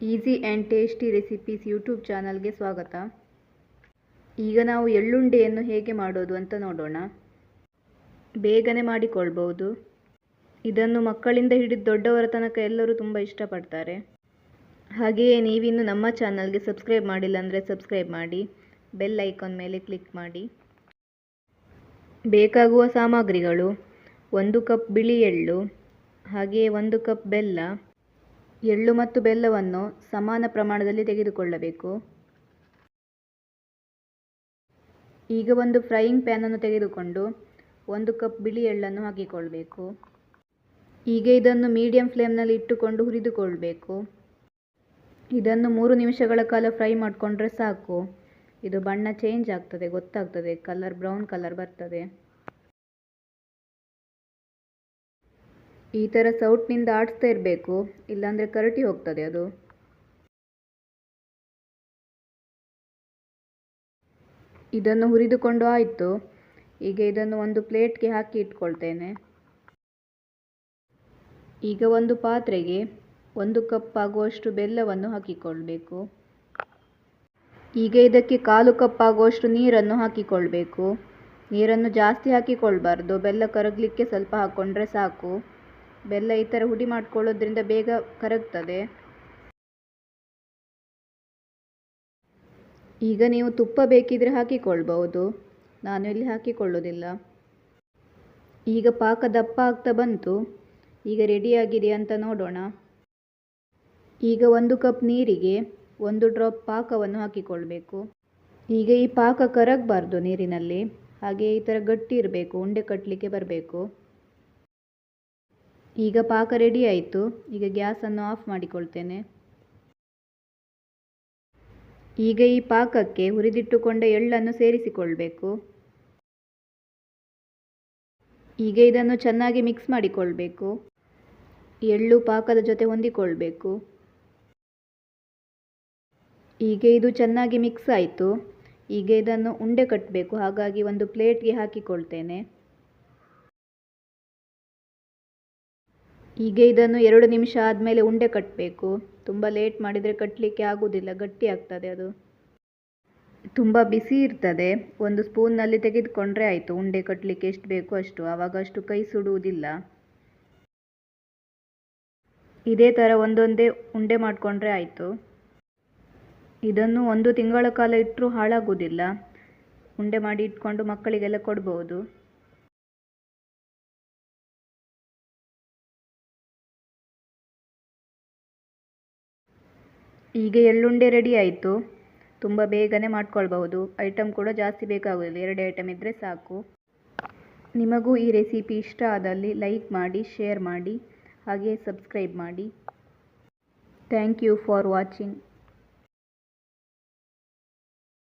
Easy and tasty recipes YouTube ಚಾನಲ್ಗೆ ಸ್ವಾಗತ. ಈಗ ನಾವು ಎಳ್ಳುಂಡೆಯನ್ನು ಹೇಗೆ ಮಾಡೋದು ಅಂತ ನೋಡೋಣ. ಬೇಗನೆ ಮಾಡಿಕೊಳ್ಬೋದು ಇದನ್ನು ಮಕ್ಕಳಿಂದ ಹಿಡಿದು ದೊಡ್ಡವರ ತನಕ ಎಲ್ಲರೂ ತುಂಬ ಇಷ್ಟಪಡ್ತಾರೆ. ಹಾಗೆಯೇ ನೀವಿನ್ನು ನಮ್ಮ ಚಾನಲ್ಗೆ ಸಬ್ಸ್ಕ್ರೈಬ್ ಮಾಡಿಲ್ಲ ಅಂದರೆ ಸಬ್ಸ್ಕ್ರೈಬ್ ಮಾಡಿ, ಬೆಲ್ ಐಕಾನ್ ಮೇಲೆ ಕ್ಲಿಕ್ ಮಾಡಿ. ಬೇಕಾಗುವ ಸಾಮಗ್ರಿಗಳು, ಒಂದು ಕಪ್ ಬಿಳಿ ಎಳ್ಳು, ಹಾಗೆಯೇ ಒಂದು ಕಪ್ ಬೆಲ್ಲ ಎಳ್ಳು ಮತ್ತು ಬೆಲ್ಲವನ್ನು ಸಮಾನ ಪ್ರಮಾಣದಲ್ಲಿ ತೆಗೆದುಕೊಳ್ಳಬೇಕು. ಈಗ ಒಂದು ಫ್ರೈಯಿಂಗ್ ಪ್ಯಾನನ್ನು ತೆಗೆದುಕೊಂಡು ಒಂದು ಕಪ್ ಬಿಳಿ ಎಳ್ಳನ್ನು ಹಾಕಿಕೊಳ್ಳಬೇಕು ಈಗ ಇದನ್ನು ಮೀಡಿಯಂ ಫ್ಲೇಮ್ನಲ್ಲಿ ಇಟ್ಟುಕೊಂಡು ಹುರಿದುಕೊಳ್ಬೇಕು. ಇದನ್ನು ಮೂರು ನಿಮಿಷಗಳ ಕಾಲ ಫ್ರೈ ಮಾಡಿಕೊಂಡ್ರೆ ಸಾಕು. ಇದು ಬಣ್ಣ ಚೇಂಜ್ ಆಗ್ತದೆ, ಗೊತ್ತಾಗ್ತದೆ, ಕಲರ್ ಬ್ರೌನ್ ಕಲರ್ ಬರ್ತದೆ. ಈ ಥರ ಸೌಟ್ನಿಂದ ಆಡಿಸ್ತಾ ಇರಬೇಕು, ಇಲ್ಲಾಂದರೆ ಕರಟಿ ಹೋಗ್ತದೆ ಅದು. ಇದನ್ನು ಹುರಿದುಕೊಂಡು ಆಯಿತು. ಈಗ ಇದನ್ನು ಒಂದು ಪ್ಲೇಟ್ಗೆ ಹಾಕಿ ಇಟ್ಕೊಳ್ತೇನೆ. ಈಗ ಒಂದು ಪಾತ್ರೆಗೆ ಒಂದು ಕಪ್ ಆಗುವಷ್ಟು ಬೆಲ್ಲವನ್ನು ಹಾಕಿಕೊಳ್ಬೇಕು. ಈಗ ಇದಕ್ಕೆ ಕಾಲು ಕಪ್ ಆಗುವಷ್ಟು ನೀರನ್ನು ಹಾಕಿಕೊಳ್ಬೇಕು. ನೀರನ್ನು ಜಾಸ್ತಿ ಹಾಕಿಕೊಳ್ಬಾರ್ದು. ಬೆಲ್ಲ ಕರಗಲಿಕ್ಕೆ ಸ್ವಲ್ಪ ಹಾಕ್ಕೊಂಡ್ರೆ ಸಾಕು. ಬೆಲ್ಲ ಈ ಥರ ಹುಡಿ ಮಾಡ್ಕೊಳ್ಳೋದ್ರಿಂದ ಬೇಗ ಕರಗ್ತದೆ. ಈಗ ನೀವು ತುಪ್ಪ ಬೇಕಿದ್ರೆ ಹಾಕಿಕೊಳ್ಬಹುದು. ನಾನು ಇಲ್ಲಿ ಹಾಕಿಕೊಳ್ಳೋದಿಲ್ಲ. ಈಗ ಪಾಕ ದಪ್ಪ ಆಗ್ತಾ ಬಂತು. ಈಗ ರೆಡಿಯಾಗಿದೆ ಅಂತ ನೋಡೋಣ. ಈಗ ಒಂದು ಕಪ್ ನೀರಿಗೆ ಒಂದು ಡ್ರಾಪ್ ಪಾಕವನ್ನು ಹಾಕಿಕೊಳ್ಬೇಕು. ಈಗ ಈ ಪಾಕ ಕರಗಬಾರ್ದು ನೀರಿನಲ್ಲಿ. ಹಾಗೆ ಈ ಥರ ಗಟ್ಟಿ ಇರಬೇಕು, ಉಂಡೆ ಕಟ್ಟಲಿಕ್ಕೆ ಬರಬೇಕು. ಈಗ ಪಾಕ ರೆಡಿ ಆಯಿತು. ಈಗ ಗ್ಯಾಸನ್ನು ಆಫ್ ಮಾಡಿಕೊಳ್ತೇನೆ. ಈಗ ಈ ಪಾಕಕ್ಕೆ ಹುರಿದಿಟ್ಟುಕೊಂಡ ಎಳ್ಳನ್ನು ಸೇರಿಸಿಕೊಳ್ಬೇಕು. ಈಗ ಇದನ್ನು ಚೆನ್ನಾಗಿ ಮಿಕ್ಸ್ ಮಾಡಿಕೊಳ್ಬೇಕು. ಎಳ್ಳು ಪಾಕದ ಜೊತೆ ಹೊಂದಿಕೊಳ್ಬೇಕು. ಈಗ ಇದು ಚೆನ್ನಾಗಿ ಮಿಕ್ಸ್ ಆಯಿತು. ಈಗ ಇದನ್ನು ಉಂಡೆ ಕಟ್ಟಬೇಕು ಹಾಗಾಗಿ ಒಂದು ಪ್ಲೇಟ್ಗೆ ಹಾಕಿಕೊಳ್ತೇನೆ. ಈಗ ಇದನ್ನು ಎರಡು ನಿಮಿಷ ಆದಮೇಲೆ ಉಂಡೆ ಕಟ್ಟಬೇಕು ತುಂಬ ಲೇಟ್ ಮಾಡಿದರೆ ಕಟ್ಟಲಿಕ್ಕೆ ಆಗೋದಿಲ್ಲ, ಗಟ್ಟಿ ಆಗ್ತದೆ ಅದು. ತುಂಬ ಬಿಸಿ ಇರ್ತದೆ. ಒಂದು ಸ್ಪೂನ್ನಲ್ಲಿ ತೆಗೆದುಕೊಂಡ್ರೆ ಆಯಿತು. ಉಂಡೆ ಕಟ್ಟಲಿಕ್ಕೆ ಎಷ್ಟು ಬೇಕು ಅಷ್ಟು. ಆವಾಗ ಅಷ್ಟು ಕೈ ಸುಡುವುದಿಲ್ಲ. ಇದೇ ಥರ ಒಂದೊಂದೇ ಉಂಡೆ ಮಾಡಿಕೊಂಡ್ರೆ ಆಯಿತು. ಇದನ್ನು ಒಂದು ತಿಂಗಳ ಕಾಲ ಇಟ್ಟರೂ ಹಾಳಾಗೋದಿಲ್ಲ. ಉಂಡೆ ಮಾಡಿ ಇಟ್ಕೊಂಡು ಮಕ್ಕಳಿಗೆಲ್ಲ ಕೊಡ್ಬೋದು. ಈಗ ಎಳ್ಳುಂಡೆ ರೆಡಿ ಆಯಿತು. ತುಂಬ ಬೇಗನೆ ಮಾಡ್ಕೊಳ್ಬಹುದು. ಐಟಮ್ ಕೂಡ ಜಾಸ್ತಿ ಬೇಕಾಗೋದಿಲ್ಲ. ಎರಡು ಐಟಮ್ ಇದ್ದರೆ ಸಾಕು. ನಿಮಗೂ ಈ ರೆಸಿಪಿ ಇಷ್ಟ ಆದಲ್ಲಿ ಲೈಕ್ ಮಾಡಿ ಶೇರ್ ಮಾಡಿ ಹಾಗೆ ಸಬ್ಸ್ಕ್ರೈಬ್ ಮಾಡಿ. Thank you for watching